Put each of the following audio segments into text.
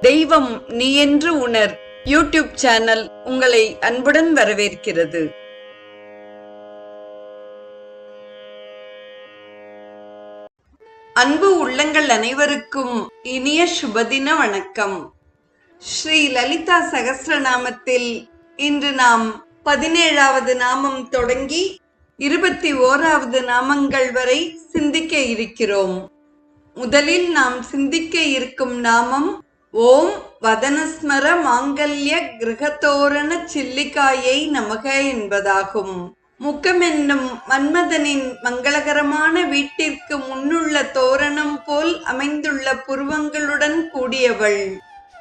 தெய்வம் நீ என்று உணர். யூடியூப் சேனல் உங்களை அன்புடன் வரவேற்கிறது. அன்பு உள்ளங்கள் அனைவருக்கும் இனிய சுபதின வணக்கம். ஸ்ரீ லலிதா சகசிரநாமத்தில் இன்று நாம் பதினேழாவது நாமம் தொடங்கி இருபத்தி ஓராவது நாமங்கள் வரை சிந்திக்க இருக்கிறோம். முதலில் நாம் சிந்திக்க இருக்கும் நாமம் ஓம் வதனஸ்மர மாங்கல்ய கிரகத்தோரண சில்லிக்காயை நமக என்பதாகும். முக்கமென்னும் மன்மதனின் மங்களகரமான வீட்டிற்கு முன்னுள்ள தோரணம் போல் அமைந்துள்ள புருவங்களுடன் கூடியவள்.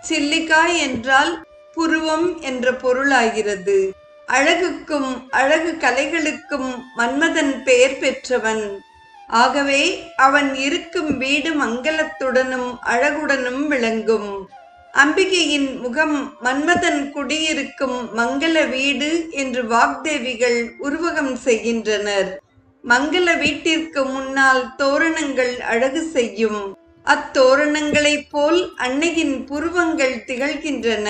சில்லிக்காய் என்றால் புருவம் என்ற பொருளாகிறது. அழகுக்கும் அழகு கலைகளுக்கும் மன்மதன் பெயர் பெற்றவன். ஆகவே அவன் இருக்கும் வீடு மங்களத்துடனும் அழகுடனும் விளங்கும். அம்பிகையின் முகம் மன்மதன் குடியிருக்கும் மங்கள வீடு என்று வாக்தேவிகள் உருவகம் செய்கின்றனர். மங்கள வீட்டிற்கு முன்னால் தோரணங்கள் அழகு செய்யும். அத்தோரணங்களைப் போல் அன்னையின் புருவங்கள் திகழ்கின்றன.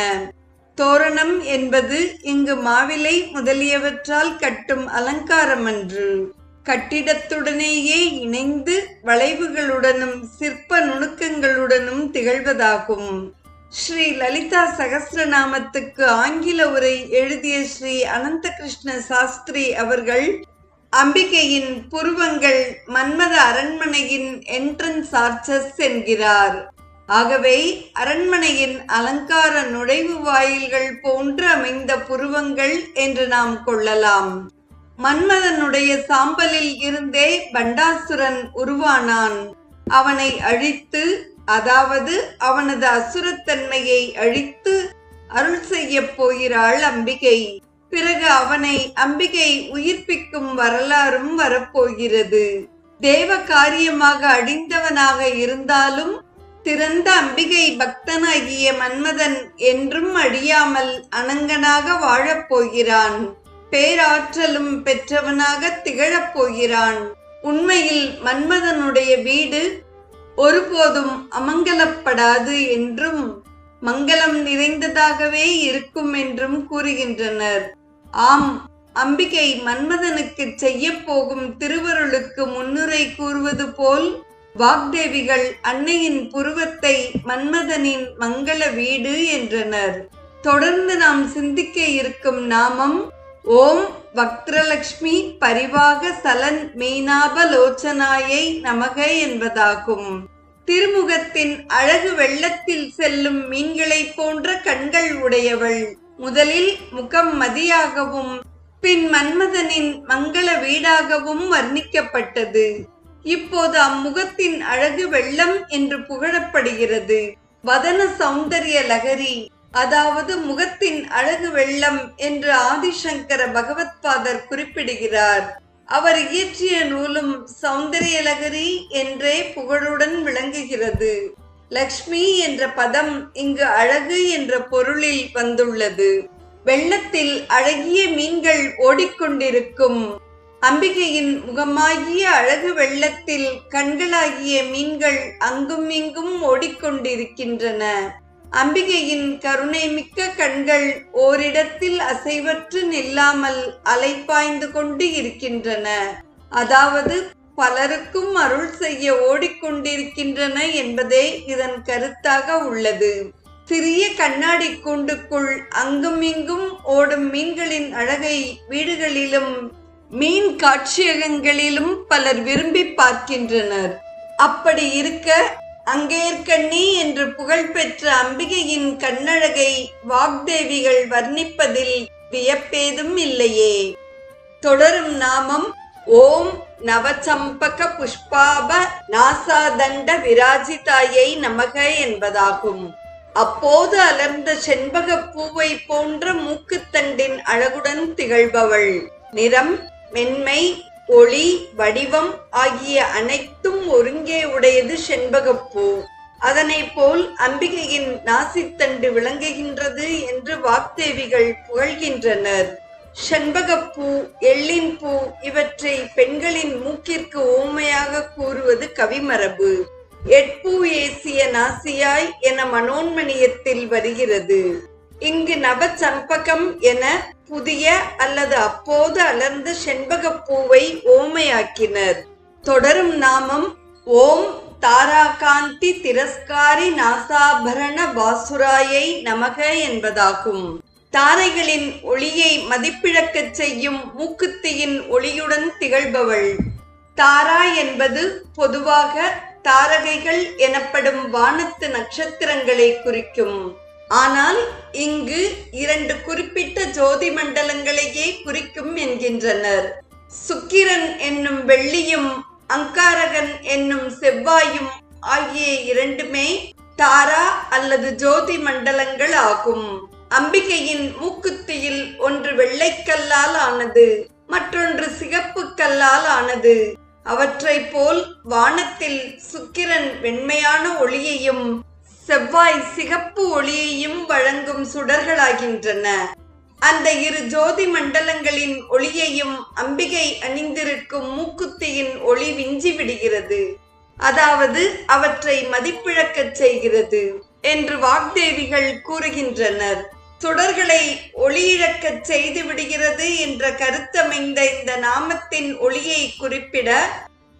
தோரணம் என்பது இங்கு மாவிலை முதலியவற்றால் கட்டும் அலங்காரமன்று. கட்டிடத்துடனேயே இணைந்து வளைவுகளுடனும் சிற்ப நுணுக்கங்களுடனும் திகழ்வதாகும். ஸ்ரீ லலிதா சகசிரநாமத்துக்கு ஆங்கில உரை எழுதிய ஸ்ரீ அனந்தகிருஷ்ண சாஸ்திரி அவர்கள் அம்பிகையின் புருவங்கள் மன்மத அரண்மனையின் என்ட்ரன்ஸ் ஆர்ச்சஸ் என்கிறார். ஆகவே அரண்மனையின் அலங்கார நுழைவு வாயில்கள் போன்று அமைந்த புருவங்கள் என்று நாம் கொள்ளலாம். மன்மதனுடைய சாம்பலில் இருந்தே பண்டாசுரன் உருவானான். அவனை அழித்து அதாவது அவனது அசுரத்தன்மையை அழித்து அருள் செய்ய போகிறாள் அம்பிகை. பிறகு அவனை அம்பிகை உயிர்ப்பிக்கும் வரலாறும் வரப்போகிறது. தேவ காரியமாக அடிந்தவனாக இருந்தாலும் திறந்த அம்பிகை பக்தனாகிய மன்மதன் என்றும் அழியாமல் அனங்கனாக வாழப்போகிறான் பேராற்றலும் பெற்றவனாக திகழப் போகிறான். உண்மையில் மன்மதனுடைய வீடு ஒருபோதும் அமங்கலப்படாது என்றும் மங்களம் நிறைந்ததாகவே இருக்கும் என்றும் கூறுகின்றனர். ஆம் அம்பிகை மன்மதனுக்கு செய்ய போகும் திருவருளுக்கு முன்னுரை கூறுவது போல் வாக்தேவிகள் அன்னையின் புருவத்தை மன்மதனின் மங்கள வீடு என்றனர். தொடர்ந்து நாம் சிந்திக்க இருக்கும் நாமம் ஓம் வக்ரலக்ஷ்மி பரிவாக சலன் மீனாபலோச்சனாயை நமக என்பதாகும். திருமுகத்தின் அழகு வெள்ளத்தில் செல்லும் மீன்களைப் போன்ற கண்கள் உடையவள். முதலில் முகம் மதியாகவும் பின் மன்மதனின் மங்கள வீடாகவும் வர்ணிக்கப்பட்டது. இப்போது அம்முகத்தின் அழகு வெள்ளம் என்று புகழப்படுகிறது. வதன சௌந்தரிய லகரி அதாவது முகத்தின் அழகு வெள்ளம் என்று ஆதிசங்கர பகவத்பாதர் குறிப்பிடுகிறார். அவர் இயற்றிய நூலும் சௌந்தரியலகரி என்றே புகழுடன் விளங்குகிறது. லக்ஷ்மி என்ற பதம் இங்கு அழகு என்ற பொருளில் வந்துள்ளது. வெள்ளத்தில் அழகிய மீன்கள் ஓடிக்கொண்டிருக்கும். அம்பிகையின் முகமாகிய அழகு வெள்ளத்தில் கண்களாகிய மீன்கள் அங்கும் இங்கும் ஓடிக்கொண்டிருக்கின்றன. அம்பிகையின் கருணை மிக்க கண்கள் ஓரிடத்தில் அசைவற்று நில்லாமல் அலைப்பாய்ந்து கொண்டு இருக்கின்றன. அதாவது பலருக்கும் அருள் செய்ய ஓடிக்கொண்டிருக்கின்றன என்பதே இதன் கருத்தாக உள்ளது. சிறிய கண்ணாடி கூண்டுக்குள் அங்கும் இங்கும் ஓடும் மீன்களின் அழகை வீடுகளிலும் மீன் காட்சியகங்களிலும் பலர் விரும்பி பார்க்கின்றனர். அப்படி இருக்க அங்கேற்கண்ணி என்று புகழ்பெற்ற அம்பிகையின் கண்ணழகை வாக்தேவிகள் வர்ணிப்பதில் வியப்பேதும் இல்லையே. தொடரும் நாமம் ஓம் நவசம்பக புஷ்பாப நாசாதண்ட விராஜிதாயை நமக என்பதாகும். அப்போது அலர்ந்த செண்பக பூவை போன்ற மூக்குத்தண்டின் அழகுடன் திகழ்பவள். நிறம் மென்மை ஒளி வடிவம் ஆகிய அனைத்தும் ஒருங்கே உடையது செண்பகப்பூ. அதனை போல் அம்பிகையின் நாசித்தண்டு விளங்குகின்றது என்று வாக்தேவிகள் புகழ்கின்றனர். செண்பகப்பூ எள்ளின் பூ இவற்றை பெண்களின் மூக்கிற்கு ஊமையாக கூறுவது கவிமரபு. எட்பூ ஏசிய நாசியாய் என மனோன்மணியத்தில் வருகிறது. இங்கு நவச்சம்பகம் என புதிய அல்லது அப்போது அலர்ந்த செண்பகப் பூவை ஓமையாக்கினர் தொடரும் நாமம் ஓம் தாராகாந்தி திரஸ்காரி நாசாபரண பாசுராயை நமக என்பதாகும். தாரைகளின் ஒளியை மதிப்பிழக்கச் செய்யும் மூக்குத்தியின் ஒளியுடன் திகழ்பவள். தாரா என்பது பொதுவாக தாரகைகள் எனப்படும் வானத்து நட்சத்திரங்களை குறிக்கும். ஆனால் இங்கு இரண்டு குறிப்பிட்ட ஜோதி மண்டலங்களையே குறிக்கும் என்கின்றனர். சுக்கிரன் என்னும் வெள்ளியும் அங்காரகன் என்னும் செவ்வாயும் ஆகிய இரண்டுமே தாரா அல்லது ஜோதி மண்டலங்கள் ஆகும். அம்பிகையின் மூக்குத்தியில் ஒன்று வெள்ளைக்கல்லால் ஆனது மற்றொன்று சிகப்பு கல்லால் ஆனது. அவற்றைப் போல் வானத்தில் சுக்கிரன் வெண்மையான ஒளியையும் செவ்வாய் சிகப்பு ஒளியையும் வழங்கும் சுடர்களாகின்றன. அந்த இரு ஜோதி மண்டலங்களின் ஒளியையும் அம்பிகை அணிந்திருக்கும் மூக்குத்தியின் ஒளி விஞ்சி விடுகிறது. அதாவது அவற்றை மதிப்பிழக்கச் செய்கிறது என்று வாக்தேவிகள் கூறுகின்றனர். சுடர்களை ஒளியிழக்கச் செய்து விடுகிறது என்ற கருத்தமைந்த இந்த நாமத்தின் ஒளியை குறிப்பிட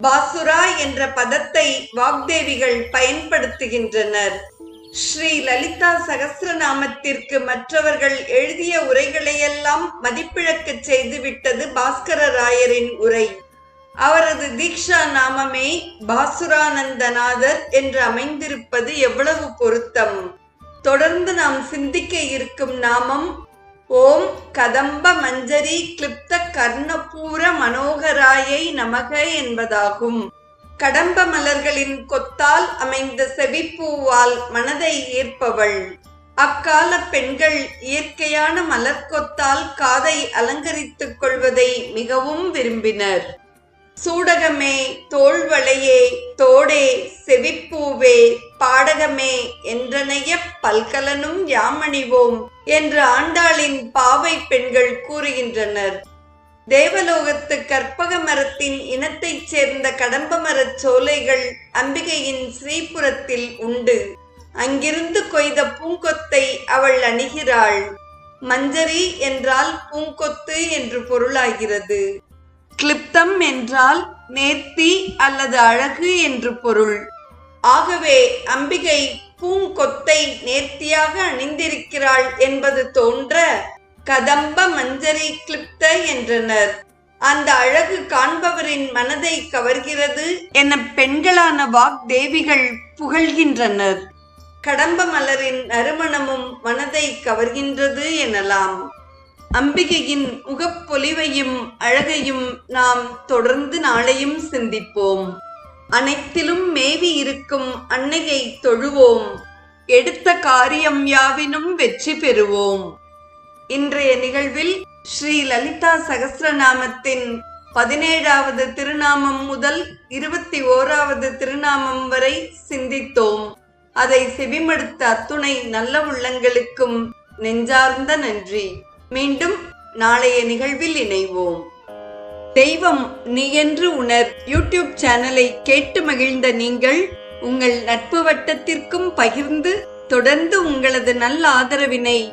பாசுரா என்ற பதத்தை வாக்தேவிகள் பயன்படுத்துகின்றனர். ஸ்ரீ லலிதா சகசிரநாமத்திற்கு மற்றவர்கள் எழுதிய உரைகளையெல்லாம் மதிப்பிழக்கச் செய்துவிட்டது பாஸ்கர ராயரின் உரை. அவரது தீக்ஷா நாமமே பாசுரானந்தநாதர் என்று அமைந்திருப்பது எவ்வளவு பொருத்தம். தொடர்ந்து நாம் சிந்திக்க இருக்கும் நாமம் ஓம் கதம்ப மஞ்சரி கிளிப்த கர்ணபூர மனோகராயை நமக என்பதாகும். கடம்ப மலர்களின் கொத்தால் அமைந்த செவிப்பூவால் மனதை ஈர்ப்பவள். அக்கால பெண்கள் இயற்கையான மலர்கொத்தால் காதை அலங்கரித்துக் கொள்வதை மிகவும் விரும்பினர். சூடகமே தோள்வளையே தோடே செவிப்பூவே பாடகமே என்றனைய பல்கலனும் யாமணிவோம் என்று ஆண்டாளின் பாவை பெண்கள் கூறுகின்றனர். தேவலோகத்து கற்பக மரத்தின் இனத்தைச் சேர்ந்த கடம்ப மரச் சோலைகள் அம்பிகையின் ஸ்ரீபுரத்தில் உண்டு. அங்கிருந்து கொய்த பூங்கொத்தை அவள் அணிகிறாள். மஞ்சரி என்றால் பூங்கொத்து என்று பொருளாகிறது. கிளிப்தம் என்றால் நேர்த்தி அல்லது அழகு என்று பொருள். ஆகவே அம்பிகை பூங்கொத்தை நேர்த்தியாக அணிந்திருக்கிறாள் என்பது தோன்ற கதம்ப மஞ்சரி கிளிப்த என்றனர். அந்த அழகு காண்பவரின் மனதை கவர்கிறது என பெண்களான வாக்தேவிகள் புகழ்கின்றனர். கடம்ப மலரின் நறுமணமும் மனதை கவர்கின்றது எனலாம். அம்பிகையின் முகப்பொலிவையும் அழகையும் நாம் தொடர்ந்து நாளையும் சிந்திப்போம். அனைத்திலும் மேவி இருக்கும் அன்னையை தொழுவோம். எடுத்த காரியம் யாவினும் வெற்றி பெறுவோம். இன்றைய நிகழ்வில் ஸ்ரீ லலிதா சகஸ்ரநாமத்தின் பதினேழாவது திருநாமம் முதல் இருபத்தி ஓராவது திருநாமம் வரை சிந்தித்தோம். அதை செவிமடுத்த அத்துணை நல்ல உள்ளங்களுக்கும் நெஞ்சார்ந்த நன்றி. மீண்டும் நாளைய நிகழ்வில் இணைவோம். தெய்வம் நீ என்று உணர் யூடியூப் சேனலை கேட்டு மகிழ்ந்த நீங்கள் உங்கள் நட்பு வட்டத்திற்கும் பகிர்ந்து தொடர்ந்து உங்களது நல்ல ஆதரவினை